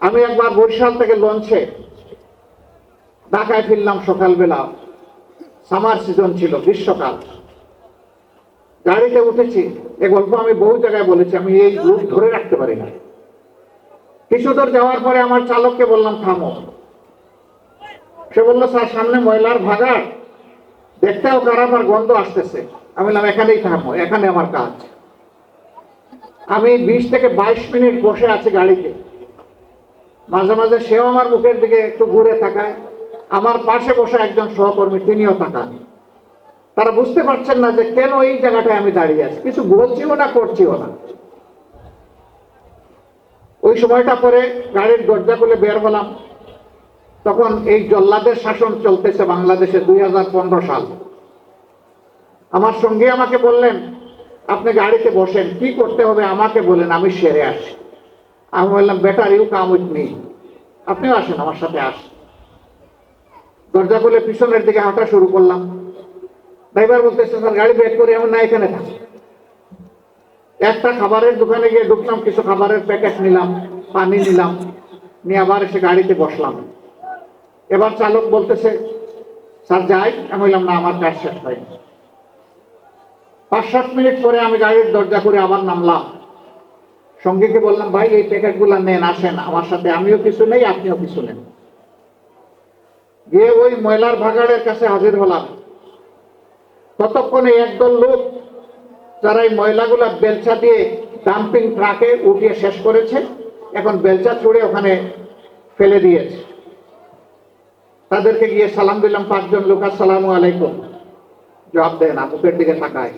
আমি একবার বরিশাল থেকে লঞ্চে ঢাকায় ফিরলাম সকালবেলা। সামার সিজন ছিল, গ্রীষ্মকাল। গাড়িতে উঠেছি, এ গল্প আমি বহু জায়গায় বলেছি, আমি এই রূপ ধরে রাখতে পারি না। কিছু দূর যাওয়ার পরে আমার চালককে বললাম, থামো। সে বলল, স্যার, সামনে ময়লার ভাগার দেখতেও খারাপ আর গন্ধ আসতেছে। আমি বললাম, এখানেই থামো, এখানে আমার কাজ। আমি বিশ থেকে বাইশ মিনিট বসে আছি গাড়িতে। মাঝে মাঝে সেও আমার মুখের দিকে একটু ঘুরে থাকায় আমার পাশে বসে একজন সহকর্মী, তিনিও তাকান। তারা বুঝতে পারছেন না যে কেন এই জায়গাটায় আমি দাঁড়িয়ে আছি। কিছু বলছিও না, করছিও না। ওই সময়টা পরে গাড়ির দরজা খুলে বের হলাম। তখন এই জল্লাদের শাসন চলতেছে বাংলাদেশে দুই হাজার পনেরো সাল। আমার সঙ্গে আমাকে বললেন, আপনি গাড়িতে বসেন, কি করতে হবে আমাকে বলেন, আমি সেরে আসি আমি বললাম better you come with me. আপনিও আসেন, আমার সাথে আসেন। দরজা খুলে পিছনের দিকে হাঁটা শুরু করলাম। ড্রাইভার বলতেছে, স্যার, গাড়ি বের করে এমন না এখানে থাক। একটা খাবারের দোকানে গিয়ে ঢুকলাম, কিছু খাবারের প্যাকেট নিলাম, পানি নিলাম, নিয়ে আবার এসে গাড়িতে বসলাম। এবার চালক বলতেছে, স্যার, যাই। আমি বললাম, না, আমার কাজ শেষ হয়নি। পাঁচ সাত মিনিট পরে আমি গাড়ির দরজা করে আবার নামলাম। সঙ্গীকে বললাম, ভাই, এই প্যাকেটগুলো নেন, আসেন, আমার সাথে আমিও কিছু নেই, আপনিও কিছু নেন। গিয়ে ওই ময়লার ভাগাড়ের কাছে হাজির হলাম। ততক্ষণে একদল লোক, যারা এই ময়লাগুলা বেলচা দিয়ে ডাম্পিং ট্রাকে উঠিয়ে শেষ করেছে, এখন বেলচা ছুড়ে ওখানে ফেলে দিয়েছে। তাদেরকে গিয়ে সালাম দিলাম, পাঁচজন লোক, আসসালামু আলাইকুম। জবাব দেয় না মুখের দিকে তাকায়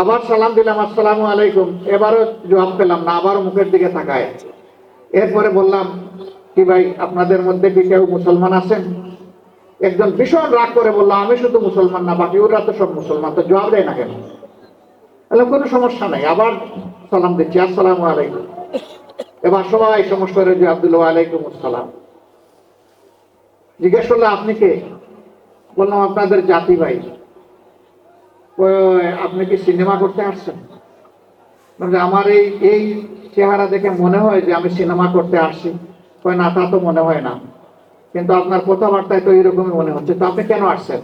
আবার সালাম দিলাম, আসসালামু আলাইকুম। এবারও জবাব পেলাম না, আবারও মুখের দিকে তাকায়। এরপরে বললাম, কি ভাই, আপনাদের মধ্যে কি কেউ মুসলমান আছেন? একজন ভীষণ রাগ করে বলল, আমি শুধু মুসলমান না, বাকি ওরা তো সব মুসলমান। তো জবাব দেয় না কেন? বললাম, কোনো সমস্যা নাই, আবার সালাম দিচ্ছি, আসসালামু আলাইকুম। এবার সবাই সমস্যা জবাব দিল আলাইকুম আসসালাম। জিজ্ঞেস করল, আপনি কে? বললাম, আপনাদের জাতি ভাই। আপনি কি সিনেমা করতে আসছেন? আমার এই এই চেহারা দেখে মনে হয় যে আমি সিনেমা করতে আসছি। কয় না, তা তো মনে হয় না। কিন্তু আপনার কথাবার্তায় তো এরকমই মনে হচ্ছে। তো আপনি কেন আসছেন?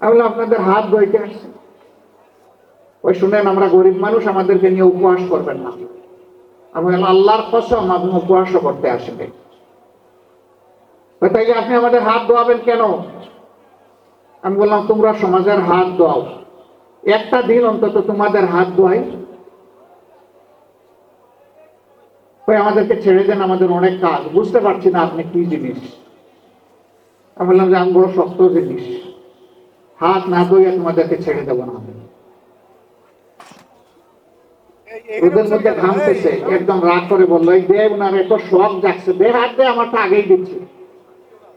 আমি আপনাদের হাত ধইতে আসছেন ওই শুনেন, আমরা গরিব মানুষ, আমাদেরকে নিয়ে উপহাস করবেন না। আমি আল্লাহর কসম, আপনি উপহাসও করতে আসবে তাই আপনি আমাদের হাত ধোয়াবেন কেন? আমি বললাম, তোমরা সমাজের হাত ধোয়াও একটা দিন অন্তত তোমাদের হাত ধোয়াই। আমাদেরকে ছেড়ে দেন আমাদের অনেক কাজ। বুঝতে পারছি না আপনি কি জিনিস। আমি বললাম যে আমি বড় শক্ত জিনিস। হাত না ধুয়ে তোমাদেরকে ছেড়ে দেবো না ওদের মধ্যে ঘামতেছে, একদম রাগ করে বলল, এই দে উনার এত শখ যাচ্ছে দে হাত আমারটা আগেই দিচ্ছি।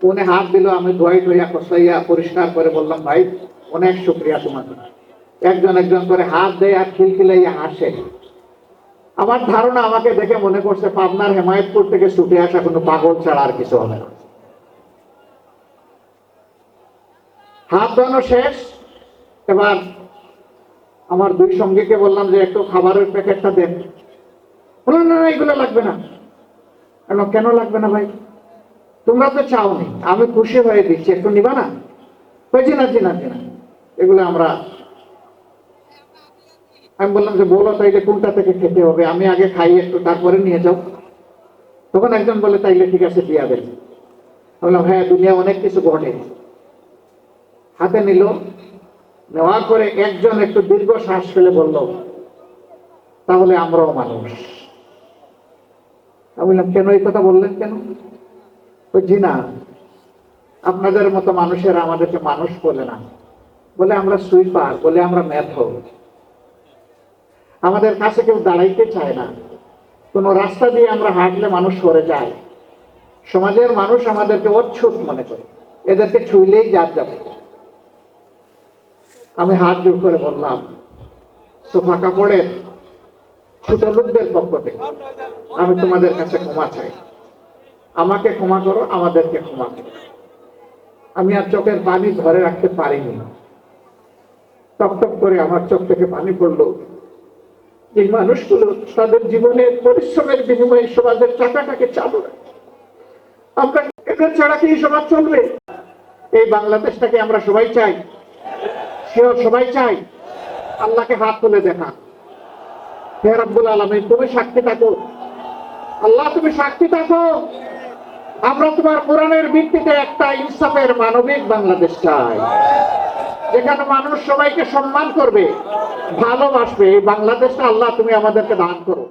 উনি হাত দিল, আমি ধোয়াই ধোয়া কষাইয়া পরিষ্কার করে বললাম, ভাই, অনেক শুক্রিয়া তোমাকে। একজন একজন করে হাত দেয় আর খিলখিলাইয়া হাসে। আমার ধারণা আমাকে দেখে মনে করছে পাবনার হেমায়তপুর থেকে ছুটে আসা কোনো পাগল ছাড়া আর কিছু হবে না। হাত ধোয়ানো শেষ। এবার আমার দুই সঙ্গীকে বললাম যে, একটু খাবারের প্যাকেটটা দেন। বললাম, না না, এগুলো লাগবে না। কেন লাগবে না ভাই? তোমরা তো চাও চাওনি। আমি খুশি হয়ে দিচ্ছি। একটু নিবা না? না, জি না জি, না। এগুলো আমরা আমি বললাম যে, বলো তাইলে কোনটা থেকে খেতে হবে, আমি আগে খাই একটু, তারপরে নিয়ে যাও। তখন একজন বলে, তাইলে ঠিক আছে, দিয়া দেন। বললাম হ্যাঁ দুনিয়া অনেক কিছু ঘটে। হাতে নিল, নেওয়ার পরে একজন একটু দীর্ঘ শ্বাস ফেলে বলল, তাহলে আমরাও মানুষ। আমি বললাম, কেন এই কথা বললেন কেন? বলছি, না, আপনাদের মতো মানুষেরা আমাদেরকে মানুষ বলে না। বলে, আমরা সুইপার, বলে আমরা মেথড আমাদের কাছে কেউ দাঁড়াইতে চায় না। কোনো রাস্তা দিয়ে আমরা হাঁটলে মানুষ সরে যায়। সমাজের মানুষ আমাদেরকে অচ্ছুত মনে করে। এদেরকে ছুইলেই জাত যাবে। আমি হাত জোর করে বললাম, সোফা কাপড়ের ছোট লোকদের পক্ষ থেকে, আমি তোমাদের কাছে ক্ষমা চাই। আমাকে ক্ষমা করো, আমাদেরকে ক্ষমা করো। আমি আর চোখের পানি ধরে রাখতে পারিনি। টকটক করে আমার চোখ থেকে পানি পড়ল। এই মানুষগুলো তাদের জীবনের পরিশ্রমের বিনিময়ে সমাজের চালু আমরা এদের ছাড়া কি সমাজ চলবে? এই বাংলাদেশটাকে আমরা সবাই চাই। সেও সবাই চাই। আল্লাহকে হাত তুলে দেখা। হে রব্বুল আলমী তুমি সাক্ষী থাকো। আল্লাহ, তুমি সাক্ষী থাকো। আমরা তোমার কোরআনের ভিত্তিতে একটা ইনসাফের মানবিক বাংলাদেশ চাই। যেখানে মানুষ সবাইকে সম্মান করবে ভালোবাসবে। বাংলাদেশটা আল্লাহ তুমি আমাদেরকে দান করো।